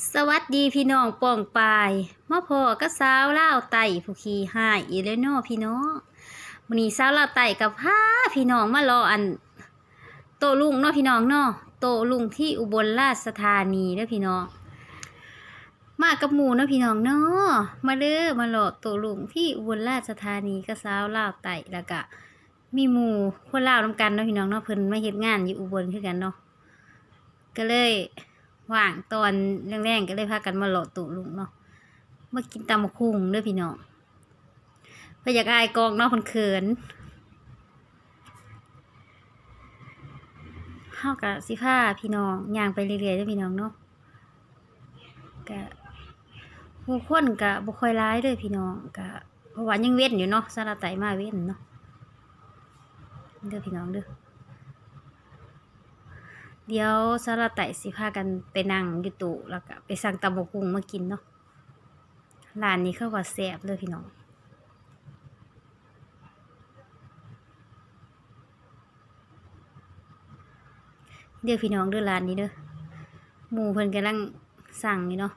สวัสดีพี่น้องป้องปายมาพอก็สาวเล่าไต่ผู้ขี่ห้ายอีเลโนพี่น้องมื้อนี้สาวเล่าไต่กับพาพี่น้องมารออัน โตลุงเนาะพี่น้องเนาะโตลุงที่อุบลราชธานีเด้อพี่น้องมากับหมูเนาะพี่น้องเนาะมาเด้อมารอโตลุงที่อุบลราชธานีก็สาวเล่าไต่แล้วก็มีหมูคนเล่าวนำกันเนาะพี่น้องเนาะเพิ่นมาเฮ็ดงานอยู่อุบลคือกันเนาะก็เลย ว่างตอนแรงๆก็เลยพากันมาหลดตุลุงเนาะมากินตำมะคุงด้อพี่น้องพอยากอายกองเนาะคนเขินเฮากะสิพาพี่น้องย่างไปเรื่อยๆด้อพี่น้องเนาะกะผู้คนกะบ่ค่อยร้ายเด้อพี่น้องกะเพราะว่ายังเว้นอยู่เนาะสารไตมาเว้นเนาะเด้อพี่น้องเด้อ เดี๋ยวสาระไต่สิพากันไปนั่งอยู่ตู้แล้วก็ไปสั่งตำบกหุ่งมากินเนาะร้านนี้เขาว่าแซ่บเลยพี่น้องเดี๋ยวพี่น้องเด้อร้านนี้เด้อหมูเพิ่นกำลังสั่งนี่เนาะ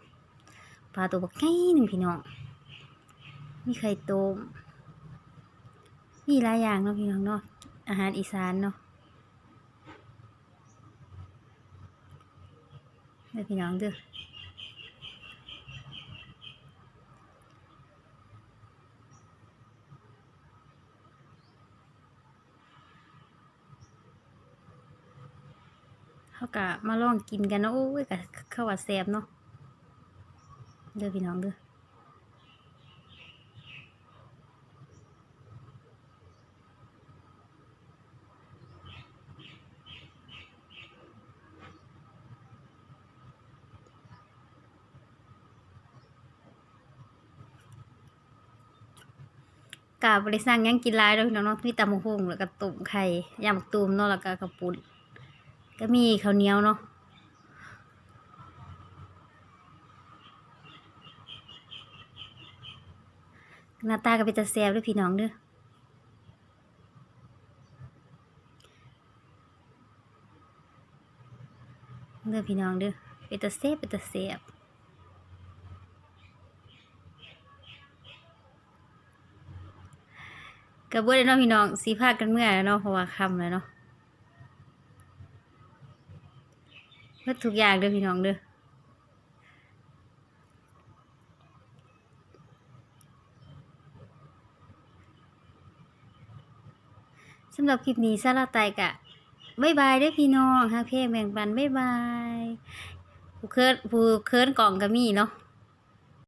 ปลาตัวบักไงหนึ่งพี่น้องมีไข่ต้มมีหลายอย่างเนาะพี่น้องเนาะอาหารอีสานเนาะ ด้อพี่น้องเด้อเขากะมาลองกินกันเนาะโอ้ยกะข้าวว่าแซ่บเนาะเด้อพี่น้องเด้อ กะบริสั่งยังกินหลายเด้อพี่น้องเนาะมีตำบักหุ่งแล้วก็ต้มไข่ยำบักตูมเนาะแล้วก็กระปุ่นก็มีข้าวเหนียวเนาะหน้าตาก็เป็นตาแซ่บด้วยพี่น้องเด้อเด้อพี่น้องเด้อเป็นตาแซ่บเป็นตาแซ่บ กระเบื้องเนาะพี่น้องสีพากันเมื่อแล้วเนาะเพราะว่าค่ำแล้วเนาะเพื่อทุกอย่างเด้อพี่น้องเด้อสำหรับคลิปนี้สาระไตกะบายบายเด้วยพี่น้องฮะเพลงแบ่งปันบายบาย ผู้เคิร์นผู้เคิร์นกล่องก็มีเนาะ